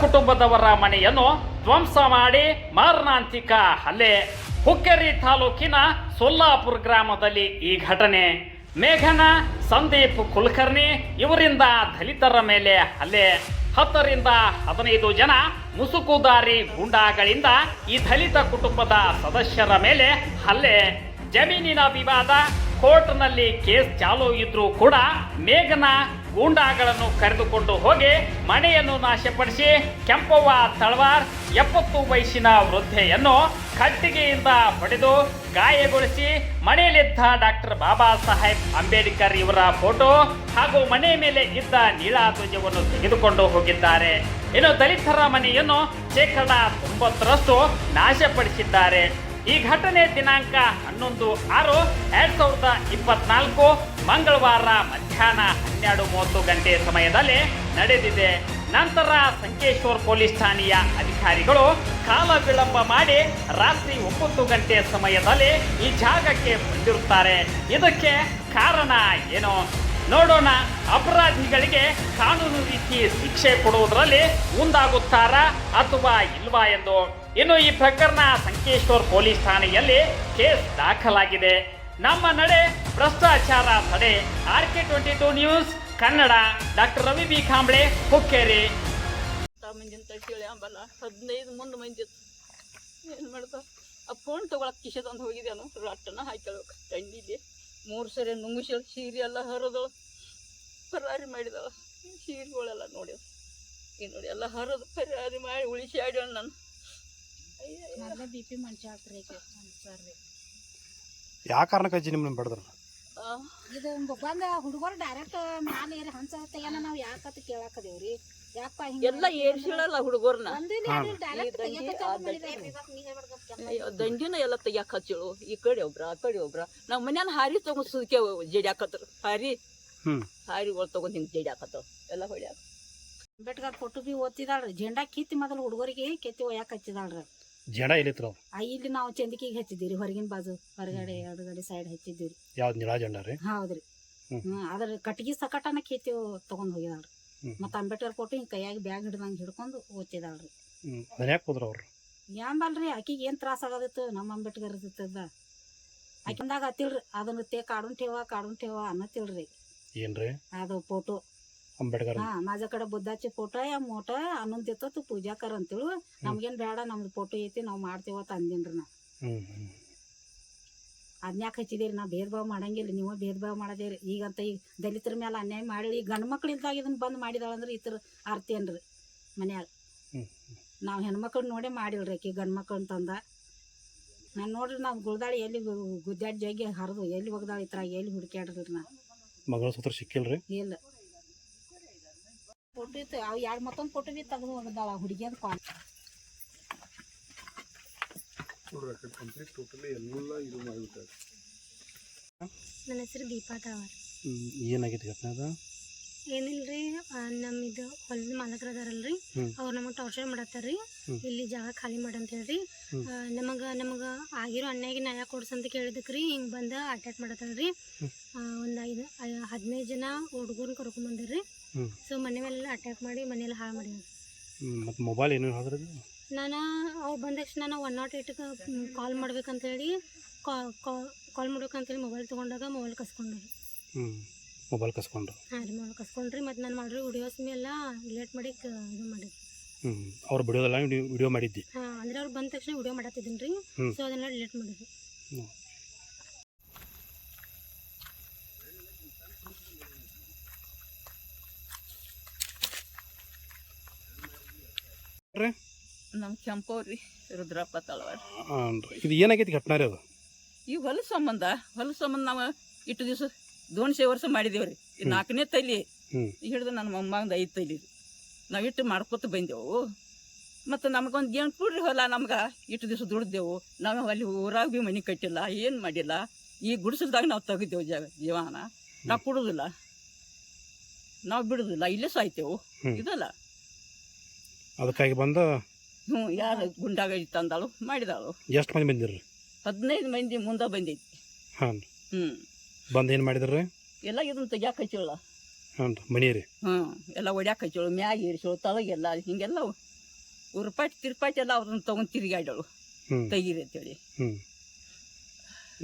ಕುಟುಂಬದವರ ಮನೆಯನ್ನು ಧ್ವಂಸ ಮಾಡಿ ಮಾರಣಾಂತಿಕ ಹಲ್ಲೆ. ಹುಕ್ಕೇರಿ ತಾಲೂಕಿನ ಸೊಲ್ಲಾಪುರ ಗ್ರಾಮದಲ್ಲಿ ಈ ಘಟನೆ. ಮೇಘನ, ಸಂದೀಪ್ ಕುಲಕರ್ಣಿ ಇವರಿಂದ ದಲಿತರ ಮೇಲೆ ಹಲ್ಲೆ. ಹತ್ತರಿಂದ ಹದಿನೈದು ಜನ ಮುಸುಕುದಾರಿ ಗುಂಡಾಗಳಿಂದ ಈ ದಲಿತ ಕುಟುಂಬದ ಸದಸ್ಯರ ಮೇಲೆ ಹಲ್ಲೆ. ಜಮೀನಿನ ವಿವಾದ ಕೋರ್ಟ್ನಲ್ಲಿ ಕೇಸ್ ಚಾಲೂ ಇದ್ರೂ ಕೂಡ ಮೇಘನ ಗೂಂಡಾಗಳನ್ನು ಕರೆದುಕೊಂಡು ಹೋಗಿ ಮನೆಯನ್ನು ನಾಶಪಡಿಸಿ ಕೆಂಪವ್ವ ತಳವಾರ್ ಎಪ್ಪತ್ತು ವಯಸ್ಸಿನ ವೃದ್ಧೆಯನ್ನು ಕಟ್ಟಿಗೆಯಿಂದ ಹೊಡೆದು ಗಾಯಗೊಳಿಸಿ ಮನೆಯಲ್ಲಿದ್ದ ಡಾಕ್ಟರ್ ಬಾಬಾ ಸಾಹೇಬ್ ಅಂಬೇಡ್ಕರ್ ಇವರ ಫೋಟೋ ಹಾಗೂ ಮನೆ ಮೇಲೆ ಇದ್ದ ನೀಳಾಧ್ವಜವನ್ನು ತೆಗೆದುಕೊಂಡು ಹೋಗಿದ್ದಾರೆ. ಇನ್ನು ದಲಿತರ ಮನೆಯನ್ನು ಶೇಕಡ ತೊಂಬತ್ತರಷ್ಟು ನಾಶಪಡಿಸಿದ್ದಾರೆ. ಈ ಘಟನೆ ದಿನಾಂಕ ಹನ್ನೊಂದು ಆರು ಎರಡ್ ಸಾವಿರದ ಇಪ್ಪತ್ನಾಲ್ಕು ಮಂಗಳವಾರ ಮಧ್ಯಾಹ್ನ ಹನ್ನೆರಡು ಮೂವತ್ತು ಗಂಟೆ ಸಮಯದಲ್ಲಿ ನಡೆದಿದೆ. ನಂತರ ಸಂಕೇಶ್ವರ್ ಪೊಲೀಸ್ ಠಾಣೆಯ ಅಧಿಕಾರಿಗಳು ಕಾಲ ವಿಳಂಬ ಮಾಡಿ ರಾತ್ರಿ ಒಂಬತ್ತು ಗಂಟೆ ಸಮಯದಲ್ಲಿ ಈ ಜಾಗಕ್ಕೆ ಬಂದಿರುತ್ತಾರೆ. ಇದಕ್ಕೆ ಕಾರಣ ಏನು? ನೋಡೋಣ. ಅಪರಾಧಿಗಳಿಗೆ ಕಾನೂನು ರೀತಿ ಶಿಕ್ಷೆ ಕೊಡುವುದರಲ್ಲಿ ಮುಂದಾಗುತ್ತಾರಾ ಅಥವಾ ಇಲ್ವಾ ಎಂದು. ಇನ್ನು ಈ ಪ್ರಕರಣ ಸಂಕೇಶ್ವರ್ ಪೊಲೀಸ್ ಠಾಣೆಯಲ್ಲಿ ಕೇಸ್ ದಾಖಲಾಗಿದೆ. ನಮ್ಮ ನಡೆ ಭ್ರಷ್ಟಾಚಾರ ತಡೆ. R K twenty two news Kannada. Doctor Ravi B Kamble, Hukkeri. ಹೇಳಿ ಅಂಬಲ್ಲ. ಹದಿನೈದು ಮುಂದೆ ಮಂದಿ. ಏನು ಮಾಡ್ತಾ ಆ ಫೋನ್ ತೊಗೊಳಕ್ ಕಿಶದ ತಂದು ಹೋಗಿದ್ದೇನು ರಟ್ಟನ ಹಾಕಿ ತಂಡಿದೆ ಮೂರು ಸರಿ ನುಂಗಿಸಿ ಸೀರೆ ಎಲ್ಲ ಹರಿದಳು. ಪರಾರಿ ಮಾಡಿದಳ. ಸೀರೆಗಳೆಲ್ಲ ನೋಡಿ ಈ ನೋಡಿ ಎಲ್ಲ ಹರಿದು ಪರಾರಿ ಮಾಡಿ ಉಳಿಸಿ ಆಡ್ಯಾಳ ನಾನು. ಬಿ ಪಿ ಮನುಷ್ಯ ಮಂಚಾಳ್ರಿ ಯಾವ ಕಾರಣಕ್ಕೆ ಅಜ್ಜಿ ನಿಮ್ಮನ್ನ ಬಡದ್ರ ಇದು ಬಂದ ಹುಡುಗರು ಡೈರೆಕ್ಟ್ ಮ್ಯಾಲೆ ಏರಿ ಹಂಚ ಏನ ನಾವು ಯಾಕತ್ ಕೇಳಾಕದೇವ್ರಿ? ಯಾಕಪ್ಪ ಹಿಂಗ ಎಲ್ಲ ಏರ್ಸಿಳಲ್ಲ ಹುಡುಗರ್ನ. ದಂಡಿನ ಎಲ್ಲ ತೆಗ್ಯಾಕ ಹಚ್ಚಿಳು ಈ ಕಡೆ ಒಬ್ರ ಆ ಕಡೆ ಒಬ್ರ. ನಾವ್ ಮನ್ಯಾನ ಹಾರಿ ತಗೊಂಡ್ ಸುದ್ಕೆ ಜಡಿಯಾಕತ್ರು ಹಾರಿ? ಹಾರಿಗಳು ತಗೊಂಡ್ ಹಿಂಗೆ ಜಡಿಯಾಕತ್ತವ ಎಲ್ಲ ಹೊಡ್ಯಾಕ ಅಂಬೇಡ್ಕರ್ ಕೊಟ್ಟು ಬಿ ಓದ್ತಿದಾಳ್ರಿ. ಜೆಂಡಾ ಕಿತ್ತಿ ಮೊದಲು ಹುಡುಗರಿಗೆ ಕೆತ್ತಿ ಒಯ್ಯಾಕ ಹಚ್ಚಿದಾಳ್ರಿ ಜಡ ಎಲ್ಲಿತ್ತು ಆ ಇಲ್ಲಿ ನಾವು ಚಂದಿಕಿಗೆ ಹಚ್ಚಿದ್ದೀರಿ ಹೊರಗಿನ ಬಾಜು ಹೊರಗಡೆ ಎರಡುಗಡೆ ಸೈಡ್ ಹಚ್ಚಿದ್ದೀರಿ ಯಾವ್ದು ನಿಳಾ ಜಂಡ ರೀ? ಹೌದ್ರಿ. ಹ್ಮ್. ಅದ್ರ ಕಟ್ಟಿಗೆ ಸಕಟನ ಕಿತ್ತಿ ತಗೊಂಡ್ ಹೋಗಿದಾಳ್ರಿ. ಮತ್ತ ಅಂಬೇಡ್ಕರ್ ಕೊಟ್ಟು ಹಿಂಗ್ ಕೈಯಾಗಿ ಬ್ಯಾಗ್ ಹಿಡ್ದಂಗ್ ಹಿಡ್ಕೊಂಡು ಓದ್ತಿದಾಳ್ರಿ ಹ್ಞೂ ಕೂದ್ರ ಹೋದ್ರ ಅವ್ರು. ಯಾಂಬಲ್ರಿ ಆಕಿಗೆ ಏನ್ ತ್ರಾಸ ಆಗದಿತ್ತು ನಮ್ಮ ಅಂಬೇಡ್ಕರ್ ಇರ್ತದ ಆಕಿಂದಾಗ ಹತ್ತಿಳ್ರಿ ಅದನ್ನ ತೇ ಕಾಡುನ್ ಠೇವ ಕಾಡುನ್ ಠೇವ ಅನ್ನತಿಳ್ರಿ ಏನ್ರಿ? ಅದು ಫೋಟೋ ಅಂಬೇಡ್ಕರ್ ಹಾ माझ्याकडे बुद्धाचे फोटो आहे मोठं आणून देतो तू पूजा कर ಅಂತೇಳು ನಮ್ಗೇನ್ ಬೇಡ ನಮ್ದು ಫೋಟೋ ಐತಿ ನಾವ್ ಮಾಡ್ತೇವ ಅಂತ ಅಂದಿನ್ರಿ ನಾ ಹ್ಞೂ ಹ್ಞೂ ಅದ್ನ್ಯಾಕ ಹಚ್ಚಿದಿರಿ ನಾ ಭೇದ ಭಾವ ಮಾಡಂಗಿಲ್ಲ ನೀವು ಭೇದ ಭಾವ ಮಾಡದೇರಿ ಈಗಂತ ಈಗ ದಲಿತರ ಮೇಲೆ ಅನ್ಯಾಯ ಮಾಡಿ ಈಗ ಗಂಡು ಮಕ್ಳು ಇದ್ದಾಗ ಇದನ್ನ ಬಂದ್ ಮಾಡಿದಾಳಂದ್ರ ಈ ಥರ ಅರ್ಥ ಏನ್ರಿ ಮನ್ಯಾಗ ಹ್ಮ್. ನಾವು ಹೆಣ್ಮಕ್ಳು ನೋಡೇ ಮಾಡಿಲ್ರಿ ಆಕಿ ಗಂಡು ಮಕ್ಳು ಅಂತಂದ ನಾನು ನೋಡ್ರಿ ನಾವು ಗುಳ್ದಾಳಿ ಎಲ್ಲಿ ಗುದ್ದಾಡಿ ಜಗ್ಗಿ ಹರಿದು ಎಲ್ಲಿ ಒಗ್ದಾಳಿ ಇತ್ರಾಗ ಎಲ್ಲಿ ಹುಡುಕ್ಯಾಡ್ರಿ ನಾ ಮಗಳ ಸೂತ್ರ ಸಿಕ್ಕಿಲ್ರಿ ಇಲ್ಲ ಫೋಟೋ ಇತ್ತು. ಅವು ಎರಡು ಮತ್ತೊಂದು ಫೋಟೋ ಬಿ ತೆಗೆದು ಹೋಗಿದ್ದಾಳ ಹುಡುಗಿಯದು ಕಾಲ್. ನನ್ನ ಹೆಸರು ದೀಪಾ ಏನಾಗೈತಿ ಘಟನೆ ಅದ? ಏನಿಲ್ರಿ ನಮ್ಮ ಇದು ಹೊಲದ ಮಾಲಕರ ಅದಾರಲ್ರಿ. ಅವ್ರು ನಮಗೆ ಟಾರ್ಚರ್ ಮಾಡತ್ತಾರ್ರಿ. ಇಲ್ಲಿ ಜಾಗ ಖಾಲಿ ಮಾಡಂತ ಹೇಳ್ರಿ. ನಮಗ ನಮಗ ಆಗಿರೋ ಅನ್ಯಾಯಗೆ ನ್ಯಾಯ ಕೊಡ್ಸಂತ ಕೇಳಿದಕ್ಕೆ ರೀ ಹಿಂಗೆ ಬಂದು ಅಟ್ಯಾಕ್ ಮಾಡತ್ತಾರ್ರಿ ಒಂದ್ ಒಂದು ಐದು ಹದಿನೈದು ಜನ ಹುಡುಗರು ಕರ್ಕೊಂಡ್ ಬಂದಿರ್ರಿ. ಸೊ ಮನೆ ಮೇಲೆಲ್ಲ ಅಟ್ಯಾಕ್ ಮಾಡಿ ಮನೆಯೆಲ್ಲ ಹಾಳು ಮಾಡಿ ಮತ್ತು ಮೊಬೈಲ್ ಏನೋ ನಾನು ಅವ್ರು ಬಂದ ತಕ್ಷಣ ನಾನು ಒನ್ ನಾಟ್ ಏಟ್ಗೆ ಕಾಲ್ ಮಾಡ್ಬೇಕಂತ ಹೇಳಿ ಕಾಲ್ ಮಾಡ್ಬೇಕಂತೇಳಿ ಮೊಬೈಲ್ ತೊಗೊಂಡಾಗ ಮೊಬೈಲ್ ಕಸ್ಕೊಂಡ್ರಿ. ಮೊಬೈಲ್ ಕಸ್ಕೊಂಡ್ರು ಹಾಂ ರೀ ಮೊಬೈಲ್ ಕಸ್ಕೊಂಡ್ರಿ ಮತ್ತು ನಾನು ಮಾಡಿರೋ ವಿಡಿಯೋಸ್ ಮೇಲೆ ಡಿಲೇಟ್ ಮಾಡಿ ಇದು ಮಾಡಿ ಹ್ಞೂ ಅವ್ರು ಬಿಡೋದಲ್ಲ ವಿಡಿಯೋ ಮಾಡಿದ್ದಿ? ಹಾಂ ಅಂದರೆ ಅವ್ರು ಬಂದ ತಕ್ಷಣ ವಿಡಿಯೋ ಮಾಡತ್ತಿದ್ದೀನಿ ರೀ. ಸೊ ಅದನ್ನೆಲ್ಲ ಡಿಲೇಟ್ ಮಾಡಿದ್ವಿ. ಹ್ಮ್. ನಮ್ಮ ಕೆಂಪವ್ರಿ ರುದ್ರಪ್ಪ ತಳವಾರ. ಇದು ಏನಾಗೈತಿ ಘಟನೆ ರೀ ಅದು? ಈ ಹೊಲ ಸಂಬಂಧ ಹೊಲ ಸಂಬಂಧ ನಾವು ಇಟ್ಟು ದಿವಸ ದೋನ್ಸೆ ವರ್ಷ ಮಾಡಿದೇವ್ರಿ. ಈ ನಾಲ್ಕನೇ ತೈಲಿ. ಹಿಡಿದು ನನ್ನ ಮೊಮ್ಮಗಂದು ಐದು ತೈಲಿ ನಾವು ಇಟ್ಟು ಮಾಡ್ಕೊತ ಬಂದೆವು. ಮತ್ತು ನಮಗೊಂದು ಏನು ಕೊಡ್ರಿ ಹೊಲ ನಮ್ಗೆ? ಇಟ್ಟು ದಿವಸ ದುಡ್ದೆವು. ನಾವು ಅಲ್ಲಿ ಊರಾಗ ಭೀ ಮನೆ ಕಟ್ಟಿಲ್ಲ ಏನು ಮಾಡಿಲ್ಲ. ಈ ಗುಡಿಸಿದಾಗ ನಾವು ತೆಗಿದೆವು ಜಾಗ ಜೀವನ. ನಾವು ಕೊಡೋದಿಲ್ಲ. ನಾವು ಬಿಡೋದಿಲ್ಲ ಇಲ್ಲೇ ಸಾಯ್ತೇವು. ಇದಲ್ಲ. ಅದಕ್ಕಾಗಿ ಬಂದು ಹ್ಞೂ ಯಾರು ಗುಂಡಾಗ ತಂದಾಳು ಮಾಡಿದಾಳು. ಎಷ್ಟು ಮಂದಿ ಹದಿನೈದು ಮಂದಿ ಮುಂದೆ ಬಂದೈತಿ ಹಾಂ ಹ್ಞೂ ಬಂದು ಏನು ಮಾಡಿದ್ರಿ? ಎಲ್ಲ ಇದನ್ನ ತೆಗ್ಯಾಕ ಹಚ್ಚಿಲ್ಲ. ಹ್ಞೂ ರೀ ಮನಿ ರೀ. ಹ್ಞೂ ಎಲ್ಲ ಒಡ್ಯಾಕ ಹಚ್ಚೋಳು ಮ್ಯಾಗ ಏರಿಸೋಳು ತಳಗೆಲ್ಲ ಹಿಂಗೆಲ್ಲ ಉರ್ಪಾಟಿ ತಿರುಪಾಟಿ ಎಲ್ಲ ಅವ್ರನ್ನ ತೊಗೊಂಡು ತಿರುಗಾಡಳು ಹ್ಞೂ ತೆಗೀರಿ ಅಂತೇಳಿ. ಹ್ಞೂ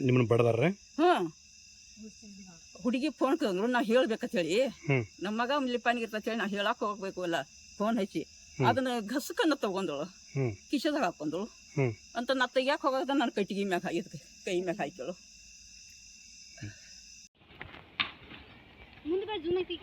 ನಿಮ್ಮನ್ನ ಬಡದಾರ್ರೆ? ಹ್ಞೂ ಹುಡುಗಿ ಫೋನ್ ಕಂದ್ರು ನಾ ಹೇಳ್ಬೇಕಂತ ಹೇಳಿ. ನಮ್ಮ ಮಗ ಲಿಪಾನಿಗೆ ಇರ್ತೇಳಿ ಹೇಳಿ ನಾ ಹೇಳಕ್ಕೆ ಹೋಗ್ಬೇಕು ಅಲ್ಲ ಫೋನ್ ಹಚ್ಚಿ. ಅದನ್ನ ಘಸಕನ್ನ ತಗೊಂಡಳು. ಹ್ಮ್. ಕಿಶದಾಗ ಹಾಕೊಂಡಳು. ಹ್ಮ್. ಅಂತ ನಾ ತೆಗಿಯಕ್ಕೆ ಹೋಗೋದ ನನ್ನ ಕಟ್ಟಿಗೆ ಮ್ಯಾಗ ಹಾಕಿದ್ ಕೈ ಮ್ಯಾಗ ಹಾಕಿಳು ಮುಂದೆ ಜೂನ್ ಐತಿ